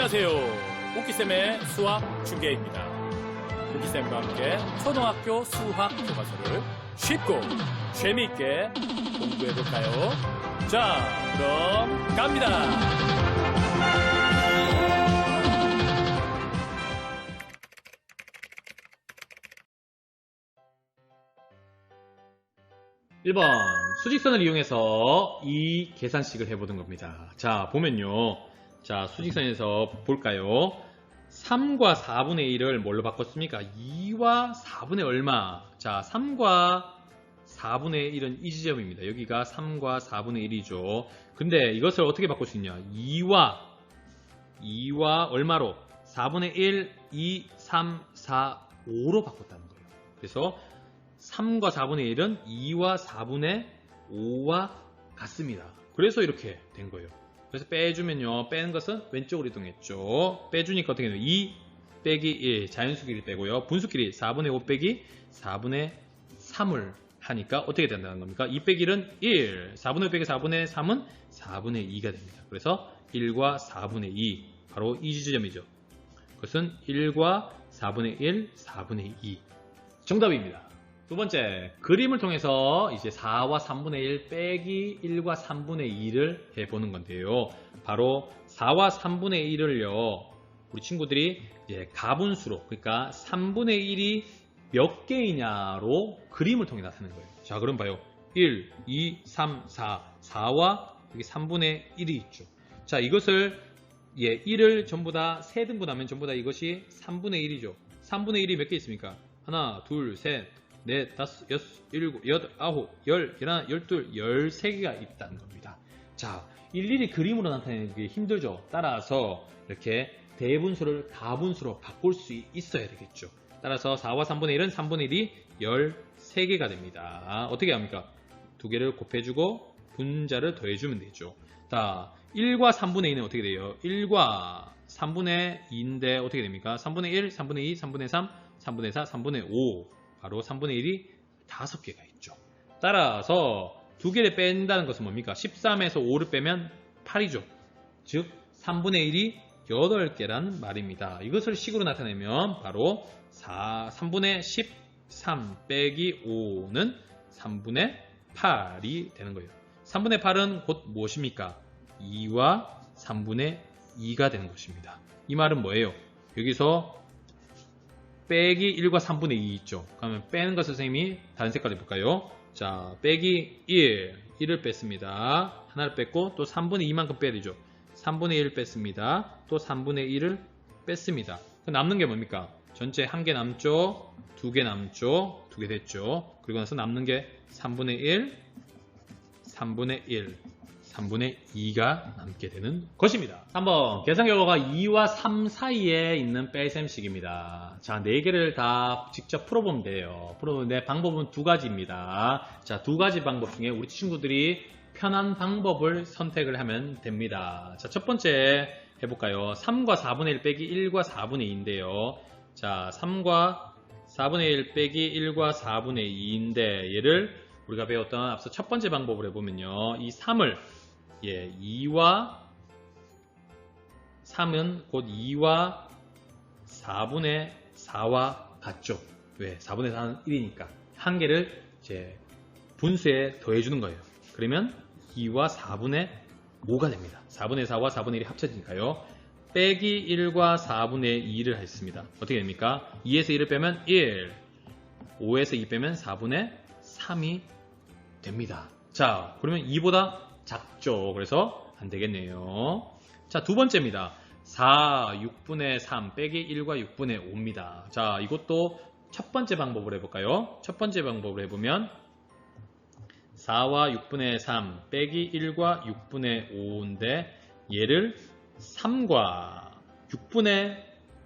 안녕하세요. 오키쌤의 수학 중계입니다. 오키쌤과 함께 초등학교 수학 교과서를 쉽고 재미있게 공부해볼까요? 자, 그럼 갑니다. 일번 수직선을 이용해서 이 계산식을 해보는 겁니다. 자, 보면요. 자, 수직선에서 볼까요? 3과 4분의 1을 뭘로 바꿨습니까? 2와 4분의 얼마? 자, 3과 4분의 1은 이 지점입니다. 여기가 3과 4분의 1이죠. 근데 이것을 어떻게 바꿀 수 있냐? 2와 2와 얼마로? 4분의 1, 2, 3, 4, 5로 바꿨다는 거예요. 그래서 3과 4분의 1은 2와 4분의 5와 같습니다. 그래서 이렇게 된 거예요. 그래서 빼주면요. 빼는 것은 왼쪽으로 이동했죠. 빼주니까 어떻게 돼요? 2 빼기 1 자연수끼리 빼고요. 분수끼리 4분의 5 빼기 4분의 3을 하니까 어떻게 된다는 겁니까? 2 빼기 1은 1 4분의 5 빼기 4분의 3은 4분의 2가 됩니다. 그래서 1과 4분의 2 바로 이 지점이죠. 그것은 1과 4분의 1, 4분의 2 정답입니다. 두 번째, 그림을 통해서 이제 4와 3분의 1 빼기 1과 3분의 2를 해보는 건데요. 바로 4와 3분의 1을요, 우리 친구들이 이제 가분수로, 그러니까 3분의 1이 몇 개이냐로 그림을 통해 나타내는 거예요. 자, 그럼 봐요. 1, 2, 3, 4. 4와 여기 3분의 1이 있죠. 자, 이것을 예, 1을 전부 다 3등분하면 전부 다 이것이 3분의 1이죠. 3분의 1이 몇 개 있습니까? 하나, 둘, 셋, 넷, 다섯, 여섯, 일곱, 여덟, 아홉, 열, 열하나, 열둘, 열세 개가 있다는 겁니다. 자, 일일이 그림으로 나타내는 게 힘들죠. 따라서 이렇게 대분수를 가분수로 바꿀 수 있어야 되겠죠. 따라서 4와 3분의 1은 3분의 1이 13개가 됩니다. 어떻게 합니까? 두 개를 곱해주고 분자를 더해주면 되죠. 자, 1과 3분의 2는 어떻게 돼요? 1과 3분의 2인데 어떻게 됩니까? 3분의 1, 3분의 2, 3분의 3, 3분의 4, 3분의 5 바로 3분의 1이 5개가 있죠. 따라서 두 개를 뺀다는 것은 뭡니까? 13에서 5를 빼면 8이죠. 즉 3분의 1이 8개란 말입니다. 이것을 식으로 나타내면 바로 4, 3분의 13 빼기 5는 3분의 8이 되는 거예요. 3분의 8은 곧 무엇입니까? 2와 3분의 2가 되는 것입니다. 이 말은 뭐예요? 여기서 빼기 1과 3분의 2 있죠. 그러면 빼는 것을 선생님이 다른 색깔로 해볼까요? 자, 빼기 1, 1을 뺐습니다. 하나를 뺐고 또 3분의 2만큼 빼야 되죠. 3분의 1을 뺐습니다. 또 3분의 1을 뺐습니다. 남는 게 뭡니까? 전체 한 개 남죠? 두 개 남죠? 두 개 됐죠? 그리고 나서 남는 게 3분의 1, 3분의 1, 3분의 2가 남게 되는 것입니다. 한번 계산 결과가 2와 3 사이에 있는 뺄셈식입니다. 자, 4개를 다 직접 풀어보면 돼요. 풀어보는데 방법은 두 가지입니다. 자, 두 가지 방법 중에 우리 친구들이 편한 방법을 선택을 하면 됩니다. 자, 첫 번째 해볼까요? 3과 4분의 1 빼기 1과 4분의 2인데요. 자, 3과 4분의 1 빼기 1과 4분의 2인데 얘를 우리가 배웠던 앞서 첫 번째 방법을 해보면요. 이 3을 예, 2와 3은 곧 2와 4분의 4와 같죠. 왜? 4분의 4는 1이니까. 한 개를 이제 분수에 더해주는 거예요. 그러면 2와 4분의 5가 됩니다. 4분의 4와 4분의 1이 합쳐지니까요. 빼기 1과 4분의 2를 했습니다. 어떻게 됩니까? 2에서 1을 빼면 1, 5에서 2 빼면 4분의 3이 됩니다. 자, 그러면 2보다 작죠. 그래서 안 되겠네요. 자, 두 번째입니다. 4, 6분의 3 빼기 1과 6분의 5입니다. 자, 이것도 첫 번째 방법을 해볼까요? 첫 번째 방법을 해보면 4와 6분의 3 빼기 1과 6분의 5인데 얘를 3과 6분의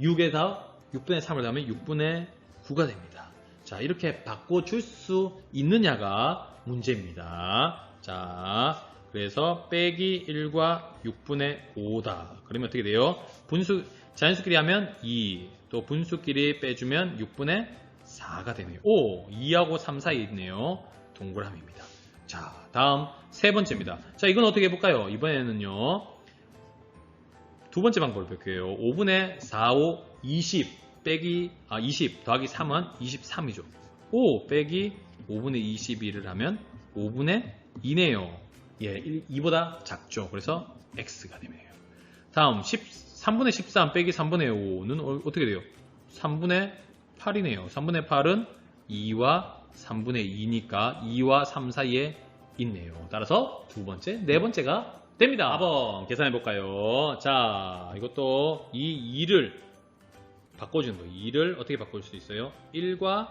6에서 6분의 3을 더하면 6분의 9가 됩니다. 자, 이렇게 바꿔줄 수 있느냐가 문제입니다. 자, 그래서 빼기 1과 6분의 5다. 그러면 어떻게 돼요? 분수, 자연수끼리 하면 2, 또 분수끼리 빼주면 6분의 4가 되네요. 오, 2하고 3 사이에 있네요. 동그라미입니다. 자, 다음 세 번째입니다. 자, 이건 어떻게 해볼까요? 이번에는요. 두 번째 방법을 볼게요. 5분의 4, 5, 20 빼기 아, 20 더하기 3은 23이죠. 5 빼기 5분의 21을 하면 5분의 2네요. 예, 2보다 작죠. 그래서 x가 되네요. 다음 10, 3분의 13 빼기 3분의 5는 어, 어떻게 돼요? 3분의 8이네요. 3분의 8은 2와 3분의 2니까 2와 3 사이에 있네요. 따라서 두 번째, 네 번째가 됩니다. 4번 계산해 볼까요? 자, 이것도 이 2를 바꿔주는 거예요. 2를 어떻게 바꿀 수 있어요? 1과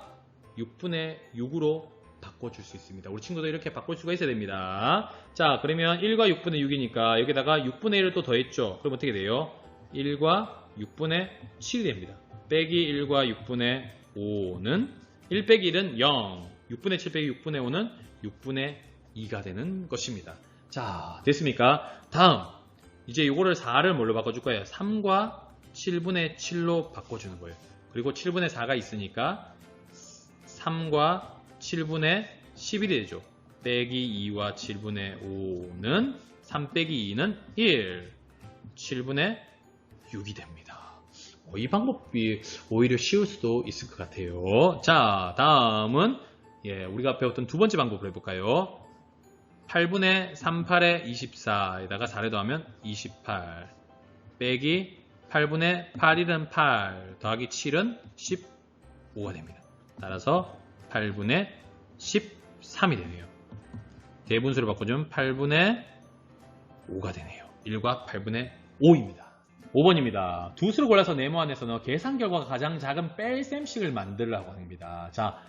6분의 6으로 바꿔줄 수 있습니다. 우리 친구도 이렇게 바꿀 수가 있어야 됩니다. 자, 그러면 1과 6분의 6이니까 여기다가 6분의 1을 또 더했죠. 그럼 어떻게 돼요? 1과 6분의 7이 됩니다. 빼기 1과 6분의 5는 1 빼기 1은 0, 6분의 7 빼기 6분의 5는 6분의 2가 되는 것입니다. 자, 됐습니까? 다음, 이제 이거를 4를 뭘로 바꿔줄 거예요? 3과 7분의 7로 바꿔주는 거예요. 그리고 7분의 4가 있으니까 3과 7분의 11이 되죠. 빼기 2와 7분의 5는 3 빼기 2는 1, 7분의 6이 됩니다. 어, 이 방법이 오히려 쉬울 수도 있을 것 같아요. 자, 다음은 예, 우리가 배웠던 두 번째 방법을 해볼까요? 8분의 38에 24에다가 4를 더하면 28 빼기 8분의 8일은 8 더하기 7은 15가 됩니다. 따라서 8분의 13이 되네요. 대분수로 바꿔주면 8분의 5가 되네요. 1과 8분의 5입니다. 5번입니다. 두 수를 골라서 네모 안에서 넣어 계산 결과가 가장 작은 뺄셈식을 만들라고 합니다. 자,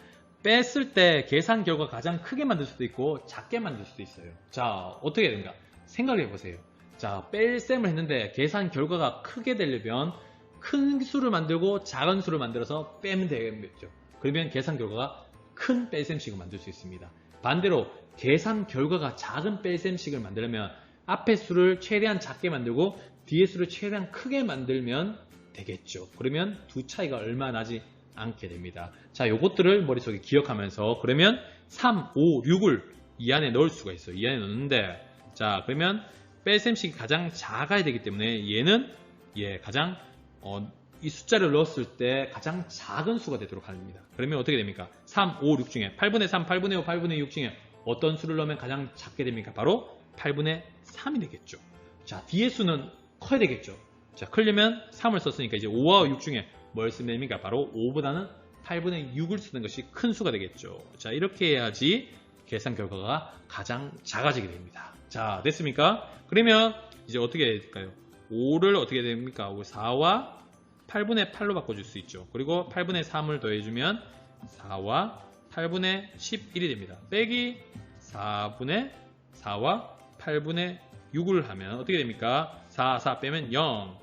뺐을 때 계산 결과 가장 크게 만들 수도 있고 작게 만들 수도 있어요. 자, 어떻게 된가? 생각해 보세요. 자, 뺄셈을 했는데 계산 결과가 크게 되려면 큰 수를 만들고 작은 수를 만들어서 빼면 되겠죠. 그러면 계산 결과가 큰 뺄셈식을 만들 수 있습니다. 반대로 계산 결과가 작은 뺄셈식을 만들려면 앞에 수를 최대한 작게 만들고 뒤에 수를 최대한 크게 만들면 되겠죠. 그러면 두 차이가 얼마 나지 않게 됩니다. 자, 요것들을 머릿속에 기억하면서 그러면 3, 5, 6을 이 안에 넣을 수가 있어요. 이 안에 넣는데 자, 그러면 뺄셈식이 가장 작아야 되기 때문에 얘는 예, 가장 어, 이 숫자를 넣었을 때 가장 작은 수가 되도록 합니다. 그러면 어떻게 됩니까? 3, 5, 6 중에 8분의 3, 8분의 5, 8분의 6 중에 어떤 수를 넣으면 가장 작게 됩니까? 바로 8분의 3이 되겠죠. 자, 뒤에 수는 커야 되겠죠. 자, 크려면 3을 썼으니까 이제 5와 6 중에 뭘 쓰면 됩니까? 바로 5보다는 8분의 6을 쓰는 것이 큰 수가 되겠죠. 자, 이렇게 해야지 계산 결과가 가장 작아지게 됩니다. 자, 됐습니까? 그러면 이제 어떻게 해야 될까요? 5를 어떻게 됩니까? 4와 8분의 8로 바꿔줄 수 있죠. 그리고 8분의 3을 더해주면 4와 8분의 11이 됩니다. 빼기 4분의 4와 8분의 6을 하면 어떻게 됩니까? 4, 4 빼면 0.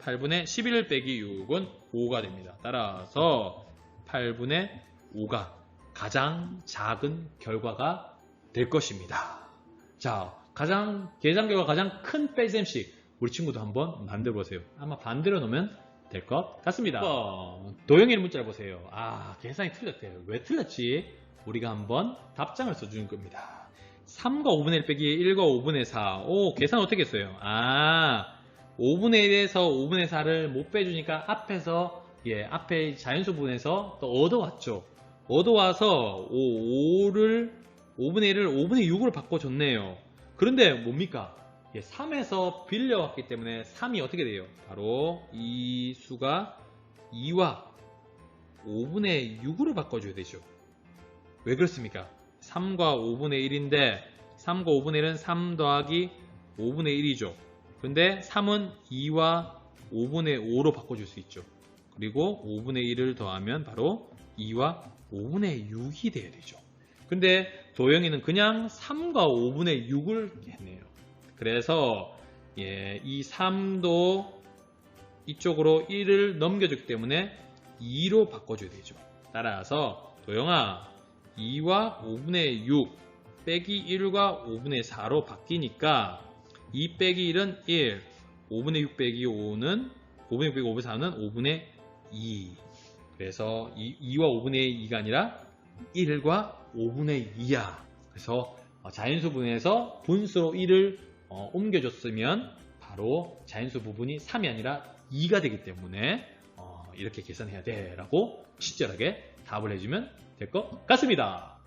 8분의 11 빼기 6은 5가 됩니다. 따라서 8분의 5가 가장 작은 결과가 될 것입니다. 자, 가장 계산 결과 가장 큰 뺄셈식 우리 친구도 한번 만들어 보세요. 아마 반대로 놓으면 될 것 같습니다. 도영이의 문자를 보세요. 아, 계산이 틀렸대요. 왜 틀렸지? 우리가 한번 답장을 써주는 겁니다. 3과 5분의 1 빼기 1과 5분의 4. 오, 계산 어떻게 했어요? 아, 5분의 1에서 5분의 4를 못 빼주니까 앞에서, 예, 앞에 자연수 분에서 또 얻어왔죠. 얻어와서 5, 를 5분의 1을 5분의 6으로 바꿔줬네요. 그런데 뭡니까? 예, 3에서 빌려왔기 때문에 3이 어떻게 돼요? 바로 이 수가 2와 5분의 6으로 바꿔줘야 되죠. 왜 그렇습니까? 3과 5분의 1인데 3과 5분의 1은 3 더하기 5분의 1이죠. 근데 3은 2와 5분의 5로 바꿔줄 수 있죠. 그리고 5분의 1을 더하면 바로 2와 5분의 6이 돼야 되죠. 근데 도영이는 그냥 3과 5분의 6을 했네요. 그래서 예, 이 3도 이쪽으로 1을 넘겨주기 때문에 2로 바꿔줘야 되죠. 따라서 도영아 2와 5분의 6 빼기 1과 5분의 4로 바뀌니까 2 빼기 1은 1 5분의 6 빼기 5는 5분의 6 빼기 5분의 4는 5분의 2 그래서 2, 와 5분의 2가 아니라 1과 5분의 2야 그래서 자연수 분에서 분수로 1을 어, 옮겨줬으면 바로 자연수 부분이 3이 아니라 2가 되기 때문에 어, 이렇게 계산해야 돼 라고 친절하게 답을 해주면 될 것 같습니다.